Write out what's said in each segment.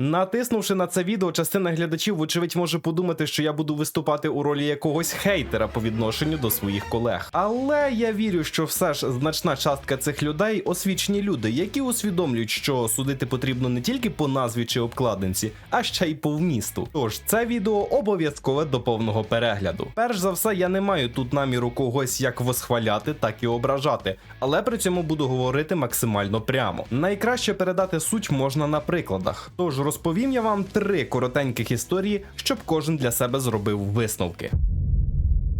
Натиснувши на це відео, частина глядачів, вочевидь, може подумати, що я буду виступати у ролі якогось хейтера по відношенню до своїх колег. Але я вірю, що все ж значна частка цих людей освічені люди, які усвідомлюють, що судити потрібно не тільки по назві чи обкладинці, а ще й по вмісту. Тож це відео обов'язкове до повного перегляду. Перш за все, я не маю тут наміру когось як восхваляти, так і ображати, але при цьому буду говорити максимально прямо. Найкраще передати суть можна на прикладах. Тож розповім я вам три коротеньких історії, щоб кожен для себе зробив висновки.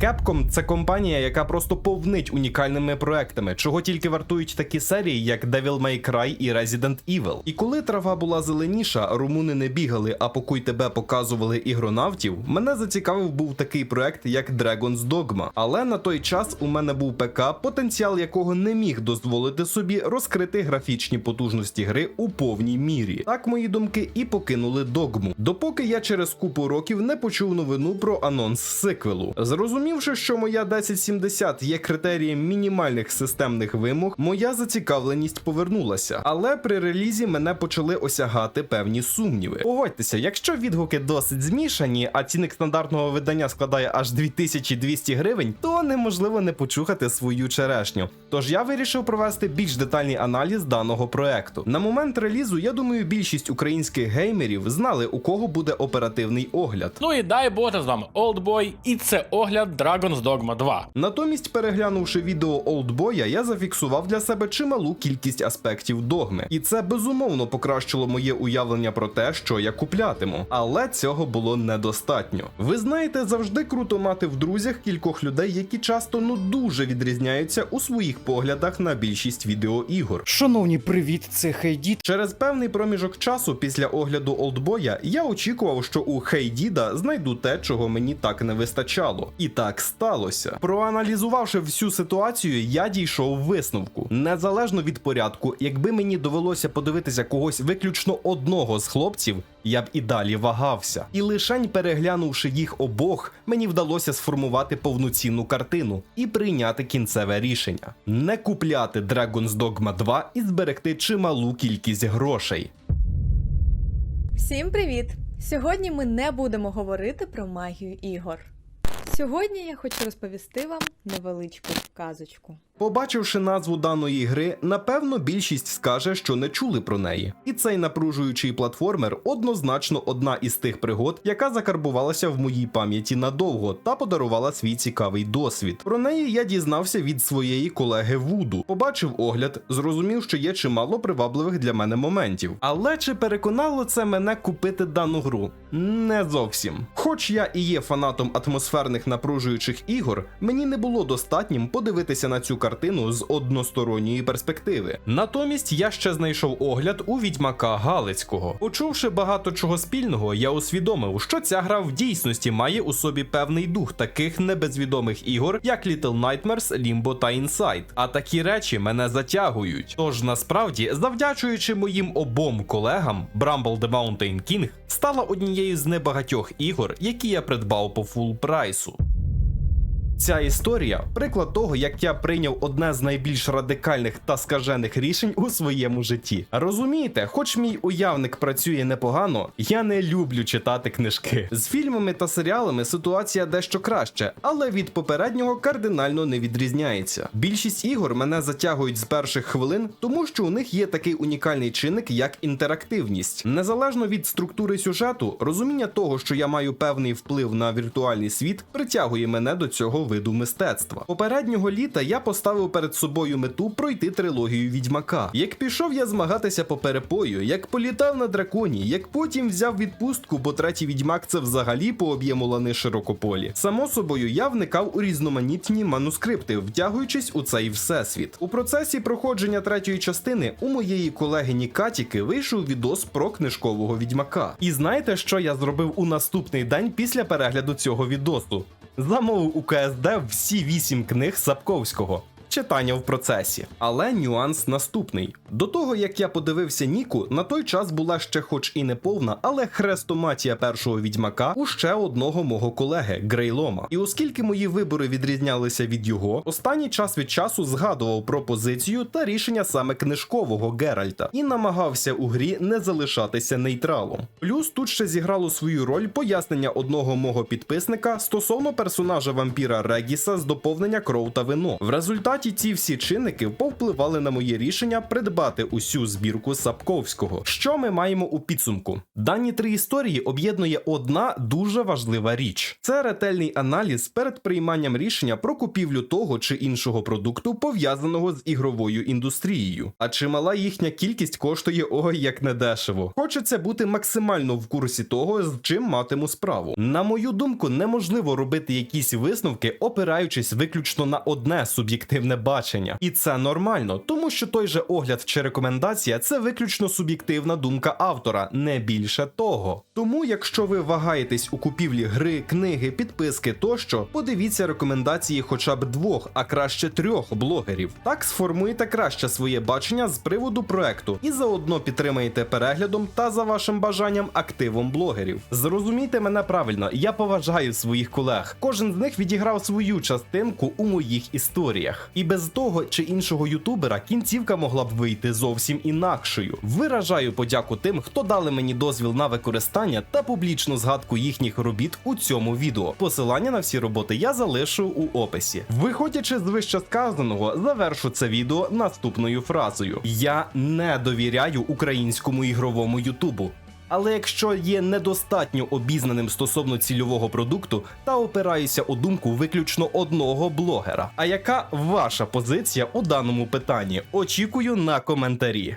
Capcom – це компанія, яка просто повнить унікальними проектами, чого тільки вартують такі серії, як Devil May Cry і Resident Evil. І коли трава була зеленіша, румуни не бігали, а покуй тебе показували ігронавтів, мене зацікавив був такий проект, як Dragon's Dogma. Але на той час у мене був ПК, потенціал якого не міг дозволити собі розкрити графічні потужності гри у повній мірі. Так мої думки і покинули догму. Допоки я через купу років не почув новину про анонс сиквелу. Зрозумівши, що моя 1070 є критерієм мінімальних системних вимог, моя зацікавленість повернулася. Але при релізі мене почали осягати певні сумніви. Погодьтеся, якщо відгуки досить змішані, а цінник стандартного видання складає аж 2200 гривень, то неможливо не почухати свою черешню. Тож я вирішив провести більш детальний аналіз даного проекту. На момент релізу, я думаю, більшість українських геймерів знали, у кого буде оперативний огляд. Ну і дай Боже з вами Oldboy, і це огляд Dragon's Dogma 2. Натомість, переглянувши відео Олдбоя, я зафіксував для себе чималу кількість аспектів догми, і це безумовно покращило моє уявлення про те, що я куплятиму. Але цього було недостатньо. Ви знаєте, завжди круто мати в друзях кількох людей, які часто ну дуже відрізняються у своїх поглядах на більшість відеоігор. Шановні, привіт, це Хейдіт. Через певний проміжок часу після огляду Олдбоя я очікував, що у Хейдіда знайду те, чого мені так не вистачало. І так сталося. Проаналізувавши всю ситуацію, я дійшов висновку. Незалежно від порядку, якби мені довелося подивитися когось виключно одного з хлопців, я б і далі вагався. І лишень переглянувши їх обох, мені вдалося сформувати повноцінну картину і прийняти кінцеве рішення: не купляти Dragon's Dogma 2 і зберегти чималу кількість грошей. Всім привіт! Сьогодні ми не будемо говорити про магію ігор. Сьогодні я хочу розповісти вам невеличку казочку. Побачивши назву даної гри, напевно, більшість скаже, що не чули про неї. І цей напружуючий платформер однозначно одна із тих пригод, яка закарбувалася в моїй пам'яті надовго та подарувала свій цікавий досвід. Про неї я дізнався від своєї колеги Вуду. Побачив огляд, зрозумів, що є чимало привабливих для мене моментів. Але чи переконало це мене купити дану гру? Не зовсім. Хоч я і є фанатом атмосферних напружуючих ігор, мені не було достатнім подивитися на цю картину з односторонньої перспективи. Натомість я ще знайшов огляд у відьмака Галицького. Почувши багато чого спільного, я усвідомив, що ця гра в дійсності має у собі певний дух таких небезвідомих ігор, як Little Nightmares, Limbo та Inside. А такі речі мене затягують. Тож насправді, завдячуючи моїм обом колегам, Bramble the Mountain King стала однією з небагатьох ігор, які я придбав по фул прайсу. Ця історія приклад того, як я прийняв одне з найбільш радикальних та скажених рішень у своєму житті. Розумієте, хоч мій уявник працює непогано, я не люблю читати книжки. З фільмами та серіалами ситуація дещо краще, але від попереднього кардинально не відрізняється. Більшість ігор мене затягують з перших хвилин, тому що у них є такий унікальний чинник, як інтерактивність. Незалежно від структури сюжету, розуміння того, що я маю певний вплив на віртуальний світ, притягує мене до цього виду мистецтва. Попереднього літа я поставив перед собою мету пройти трилогію відьмака. Як пішов я змагатися по перепою, як політав на драконі, як потім взяв відпустку, бо третій відьмак це взагалі по об'єму лани широкополі. Само собою, я вникав у різноманітні манускрипти, втягуючись у цей всесвіт. У процесі проходження третьої частини у моєї колегині Катіки вийшов відос про книжкового відьмака. І знаєте, що я зробив у наступний день після перегляду цього відосу? Замовив у КСД всі вісім книг Сапковського. Читання в процесі. Але нюанс наступний: до того як я подивився Ніку, на той час була ще, хоч і не повна, але хрестоматія першого відьмака у ще одного мого колеги Грейлома. І оскільки мої вибори відрізнялися від його, останній час від часу згадував про позицію та рішення саме книжкового Геральта і намагався у грі не залишатися нейтралом. Плюс тут ще зіграло свою роль пояснення одного мого підписника стосовно персонажа вампіра Регіса з доповнення кров та вино. В результаті ці всі чинники повпливали на моє рішення придбати усю збірку Сапковського. Що ми маємо у підсумку? Дані три історії об'єднує одна дуже важлива річ: це ретельний аналіз перед прийманням рішення про купівлю того чи іншого продукту, пов'язаного з ігровою індустрією. А чимала їхня кількість коштує ой як недешево. Хочеться бути максимально в курсі того, з чим матиму справу. На мою думку, неможливо робити якісь висновки, опираючись виключно на одне суб'єктивне бачення. І це нормально, тому що той же огляд чи рекомендація це виключно суб'єктивна думка автора, не більше того. Тому, якщо ви вагаєтесь у купівлі гри, книги, підписки тощо, подивіться рекомендації хоча б двох, а краще трьох блогерів. Так сформуєте краще своє бачення з приводу проекту і заодно підтримаєте переглядом та за вашим бажанням активом блогерів. Зрозумійте мене правильно, я поважаю своїх колег. Кожен з них відіграв свою частинку у моїх історіях. І без того чи іншого ютубера кінцівка могла б вийти зовсім інакшою. Виражаю подяку тим, хто дали мені дозвіл на використання та публічну згадку їхніх робіт у цьому відео. Посилання на всі роботи я залишу у описі. Виходячи з вище сказаного, завершу це відео наступною фразою: Я не довіряю українському ігровому ютубу. Але якщо є недостатньо обізнаним стосовно цільового продукту, та опираюся у думку виключно одного блогера. А яка ваша позиція у даному питанні? Очікую на коментарі.